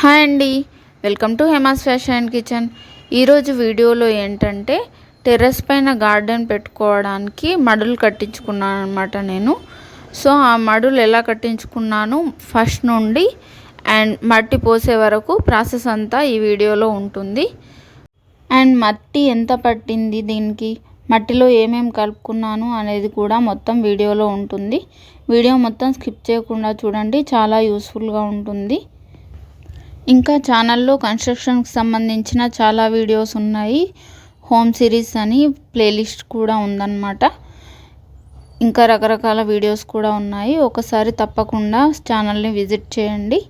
Hi అండి. Welcome to Hema's fashion and kitchen. ఈరోజు వీడియోలో ఏంటంటే టెర్రస్ పైన గార్డెన్ పెట్టుకోవడానికి మడులు కట్టించుకున్నాను అనమాట నేను. సో ఆ మడులు ఎలా కట్టించుకున్నాను ఫస్ట్ నుండి అండ్ మట్టి పోసే వరకు ప్రాసెస్ అంతా ఈ వీడియోలో ఉంటుంది. అండ్ మట్టి ఎంత పట్టింది దీనికి? మట్టిలో ఏమేమి కలుపుకున్నాను అనేది కూడా మొత్తం వీడియోలో ఉంటుంది. వీడియో మొత్తం స్కిప్ చేయకుండా చూడండి చాలా యూస్ఫుల్గా ఉంటుంది. ఇంకా ఛానల్లో కన్స్ట్రక్షన్కి సంబంధించిన చాలా వీడియోస్ ఉన్నాయి. హోమ్ సిరీస్ అని ప్లేలిస్ట్ కూడా ఉందన్నమాట. ఇంకా రకరకాల వీడియోస్ కూడా ఉన్నాయి. ఒకసారి తప్పకుండా ఛానల్ని విజిట్ చేయండి.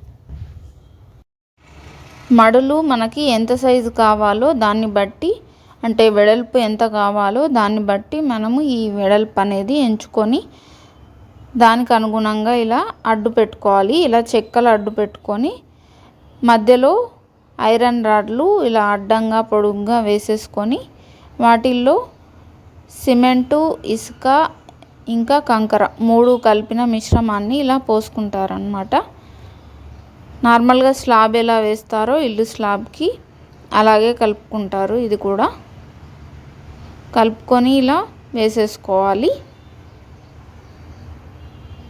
మడులు మనకి ఎంత సైజు కావాలో దాన్ని బట్టి అంటే వెడల్పు ఎంత కావాలో దాన్ని బట్టి మనము ఈ వెడల్పు అనేది ఎంచుకొని దానికి అనుగుణంగా ఇలా అడ్డు పెట్టుకోవాలి. ఇలా చెక్కలు అడ్డు పెట్టుకొని మధ్యలో ఐరన్ రాడ్లు ఇలా అడ్డంగా పొడుగ్గా వేసేసుకొని వాటిల్లో సిమెంటు ఇసుక ఇంకా కంకర మూడు కలిపిన మిశ్రమాన్ని ఇలా పోసుకుంటారనమాట నార్మల్గా స్లాబ్ ఎలా వేస్తారో ఇల్లు స్లాబ్కి అలాగే కలుపుకుంటారు ఇది కూడా. కలుపుకొని ఇలా వేసేసుకోవాలి.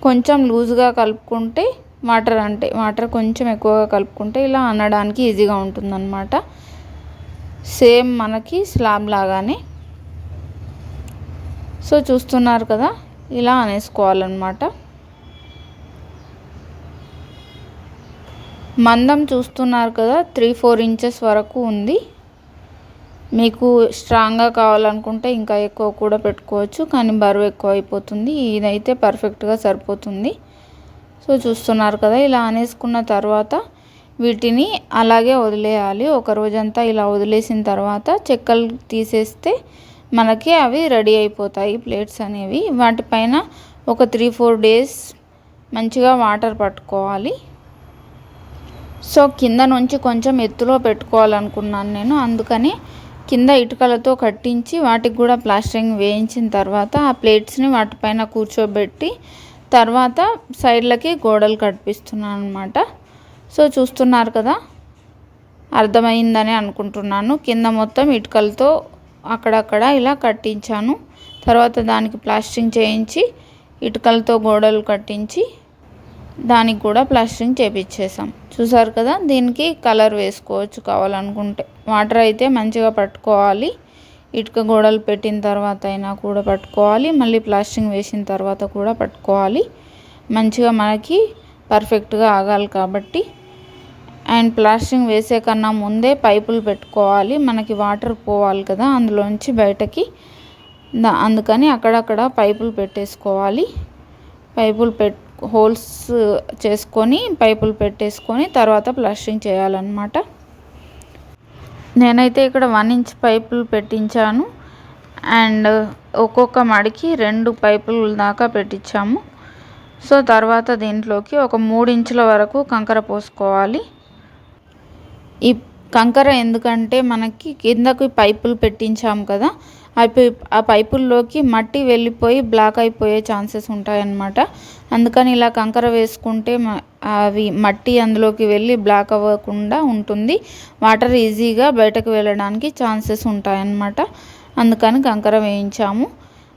కొంచెం లూజ్గా కలుపుకుంటే వాటర్ అంటే వాటర్ కొంచెం ఎక్కువగా కలుపుకుంటే ఇలా అనడానికి ఈజీగా ఉంటుందన్నమాట. సేమ్ మనకి స్లాబ్ లాగానే. సో చూస్తున్నారు కదా ఇలా అనేసుకోవాలన్నమాట. మందం చూస్తున్నారు కదా త్రీ ఫోర్ ఇంచెస్ వరకు ఉంది. మీకు స్ట్రాంగ్గా కావాలనుకుంటే ఇంకా ఎక్కువ కూడా పెట్టుకోవచ్చు కానీ బరువు ఎక్కువ అయిపోతుంది. ఇదైతే పర్ఫెక్ట్గా సరిపోతుంది. సో చూస్తున్నారు కదా ఇలా అనేసుకున్న తర్వాత వీటిని అలాగే వదిలేయాలి. ఒక రోజంతా ఇలా వదిలేసిన తర్వాత చెక్కలు తీసేస్తే మనకి అవి రెడీ అయిపోతాయి ప్లేట్స్ అనేవి. వాటిపైన ఒక త్రీ ఫోర్ డేస్ మంచిగా వాటర్ పట్టుకోవాలి. సో కింద నుంచి కొంచెం ఎత్తులో పెట్టుకోవాలనుకున్నాను నేను. అందుకని కింద ఇటుకలతో కట్టించి వాటికి కూడా ప్లాస్టరింగ్ వేయించిన తర్వాత ఆ ప్లేట్స్ని వాటిపైన కూర్చోబెట్టి తర్వాత సైడ్లకి గోడలు కట్టిస్తున్నాను అనమాట సో చూస్తున్నారు కదా అర్థమైందని అనుకుంటున్నాను. కింద మొత్తం ఇటుకలతో అక్కడక్కడ ఇలా కట్టించాను. తర్వాత దానికి ప్లాస్టింగ్ చేయించి ఇటుకలతో గోడలు కట్టించి దానికి కూడా ప్లాస్టింగ్ చేపించేసాం చూసారు కదా దీనికి కలర్ వేసుకోవచ్చు కావాలనుకుంటే. వాటర్ అయితే మంచిగా పట్టుకోవాలి. ఇటుక గోడలు పెట్టిన తర్వాత అయినా కూడా పట్టుకోవాలి. మళ్ళీ ప్లాస్టింగ్ వేసిన తర్వాత కూడా పట్టుకోవాలి. మంచిగా మనకి పర్ఫెక్ట్గా ఆగాలి కాబట్టి. అండ్ ప్లాస్టింగ్ వేసే కన్నా ముందే పైపులు పెట్టుకోవాలి. మనకి వాటర్ పోవాలి కదా అందులోంచి బయటకి. అందుకని అక్కడక్కడ పైపులు పెట్టేసుకోవాలి. పైపులు పెట్ హోల్స్ చేసుకొని పైపులు పెట్టేసుకొని తర్వాత ప్లాస్టింగ్ చేయాలన్నమాట. నేనైతే ఇక్కడ వన్ ఇంచ్ పైపులు పెట్టించాను. అండ్ ఒక్కొక్క మడికి రెండు పైపులు దాకా పెట్టించాము. సో తర్వాత దీంట్లోకి ఒక మూడు ఇంచుల వరకు కంకర పోసుకోవాలి. ఈ కంకర ఎందుకంటే మనకి కిందకి పైపులు పెట్టించాము కదా అవి ఆ పైపుల్లోకి మట్టి వెళ్ళిపోయి బ్లాక్ అయిపోయే ఛాన్సెస్ ఉంటాయన్నమాట. అందుకని ఇలా కంకర వేసుకుంటే అవి మట్టి అందులోకి వెళ్ళి బ్లాక్ అవ్వకుండా ఉంటుంది. వాటర్ ఈజీగా బయటకు వెళ్ళడానికి ఛాన్సెస్ ఉంటాయన్నమాట. అందుకని కంకర వేయించాము.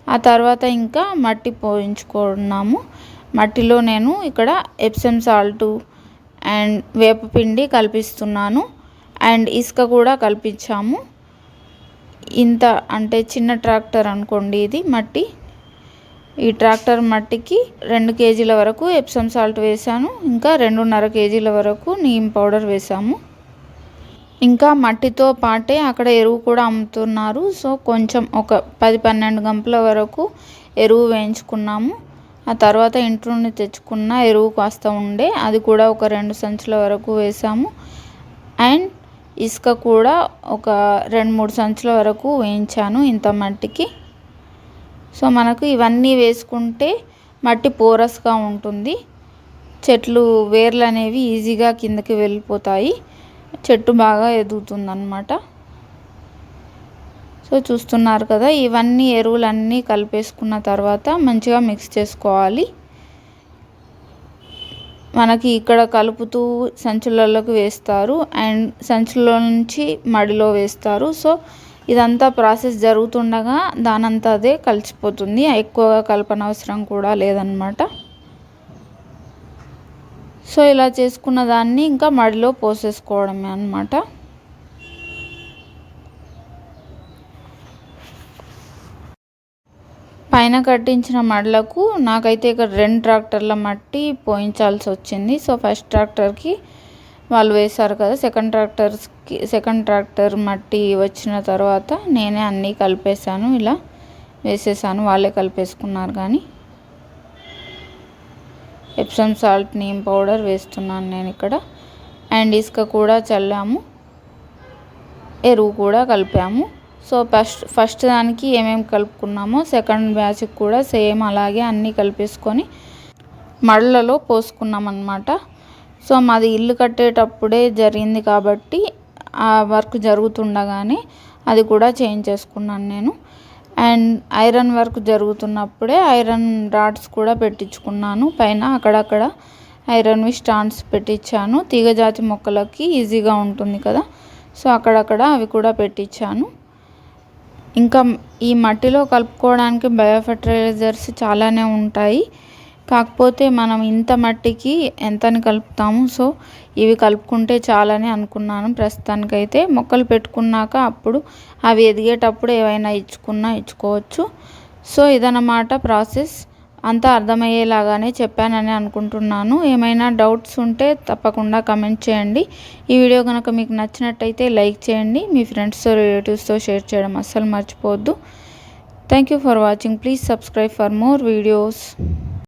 ఆ తర్వాత ఇంకా మట్టి పోయించుకున్నాము. మట్టిలో నేను ఇక్కడ ఎప్సమ్ సాల్టు అండ్ వేపపిండి కల్పిస్తున్నాను. అండ్ ఇసుక కూడా కల్పించాము. ఇంత అంటే చిన్న ట్రాక్టర్ అనుకోండి ఇది మట్టి. ఈ ట్రాక్టర్ మట్టికి రెండు కేజీల వరకు ఎప్సమ్ సాల్ట్ వేసాను. ఇంకా రెండున్నర కేజీల వరకు నీమ్ పౌడర్ వేసాము. ఇంకా మట్టితో పాటే అక్కడ ఎరువు కూడా అమ్ముతున్నారు. సో కొంచెం ఒక పది పన్నెండు గంపల వరకు ఎరువు వేయించుకున్నాము. ఆ తర్వాత ఇంటి నుండి తెచ్చుకున్న ఎరువు కాస్త ఉండే అది కూడా ఒక రెండు సంచుల వరకు వేసాము. అండ్ ఇసుక కూడా ఒక రెండు మూడు సంచుల వరకు వేయించాను ఇంత మట్టికి. సో మనకు ఇవన్నీ వేసుకుంటే మట్టి పోరస్గా ఉంటుంది. చెట్లు వేర్లు అనేవి ఈజీగా కిందకి వెళ్ళిపోతాయి. చెట్టు బాగా ఎదుగుతుందన్నమాట. సో చూస్తున్నారు కదా ఇవన్నీ ఎరువులన్నీ కలిపేసుకున్న తర్వాత మంచిగా మిక్స్ చేసుకోవాలి. మనకి ఇక్కడ కలుపుతూ సంచులలోకి వేస్తారు అండ్ సంచుల్లో నుంచి మడిలో వేస్తారు. సో ఇదంతా ప్రాసెస్ జరుగుతుండగా దానంతా అదే కలిసిపోతుంది. ఎక్కువగా కలపనవసరం కూడా లేదనమాట సో ఇలా చేసుకున్న దాన్ని ఇంకా మడిలో పోసేసుకోవడమే అనమాట పైన కట్టించిన మడలకు నాకైతే ఇక్కడ రెండు ట్రాక్టర్ల మట్టి పోయించాల్సి వచ్చింది సో ఫస్ట్ ట్రాక్టర్కి వాళ్ళు వేశారు కదా సెకండ్ ట్రాక్టర్స్కి సెకండ్ ట్రాక్టర్ మట్టి వచ్చిన తర్వాత నేనే అన్నీ కలిపేశాను ఇలా వేసేసాను వాళ్ళే కలిపేసుకున్నారు కానీ. ఎప్సమ్ సాల్ట్ నీమ్ పౌడర్ వేస్తున్నాను నేను ఇక్కడ. అండ్ ఇసుక కూడా చల్లాము ఎరువు కూడా కలిపాము. సో ఫస్ట్ ఫస్ట్ దానికి ఏమేమి కలుపుకున్నామో సెకండ్ బ్యాచ్కి కూడా సేమ్ అలాగే అన్నీ కలిపేసుకొని మళ్ళలో పోసుకున్నామనమాట సో మాది ఇల్లు కట్టేటప్పుడే జరిగింది కాబట్టి ఆ వర్క్ జరుగుతుండగానే అది కూడా చేంజ్ చేసుకున్నాను నేను. అండ్ ఐరన్ వర్క్ జరుగుతున్నప్పుడే ఐరన్ రాడ్స్ కూడా పెట్టించుకున్నాను. పైన అక్కడక్కడ ఐరన్వి స్టాండ్స్ పెట్టించాను. తీగజాతి మొక్కలకి ఈజీగా ఉంటుంది కదా. సో అక్కడక్కడ అవి కూడా పెట్టించాను. ఇంకా ఈ మట్టిలో కలుపుకోవడానికి బయో ఫర్టిలైజర్స్ చాలానే ఉంటాయి. కాకపోతే మనం ఇంత మట్టికి ఎంతని కలుపుతాము? సో ఇవి కలుపుకుంటే చాలని అనుకున్నాను ప్రస్తుతానికైతే. మొక్కలు పెట్టుకున్నాక అప్పుడు అవి ఎదిగేటప్పుడు ఏవైనా ఇచ్చుకున్నా ఇచ్చుకోవచ్చు. సో ఇదన్నమాట ప్రాసెస్. అంతా అర్థమయ్యేలాగానే చెప్పానని అనుకుంటున్నాను. ఏమైనా డౌట్స్ ఉంటే తప్పకుండా కమెంట్ చేయండి. ఈ వీడియో కనుక మీకు నచ్చినట్టయితే లైక్ చేయండి. మీ ఫ్రెండ్స్తో రిలేటివ్స్తో షేర్ చేయడం అస్సలు మర్చిపోవద్దు. Thank you for watching. Please subscribe for more videos.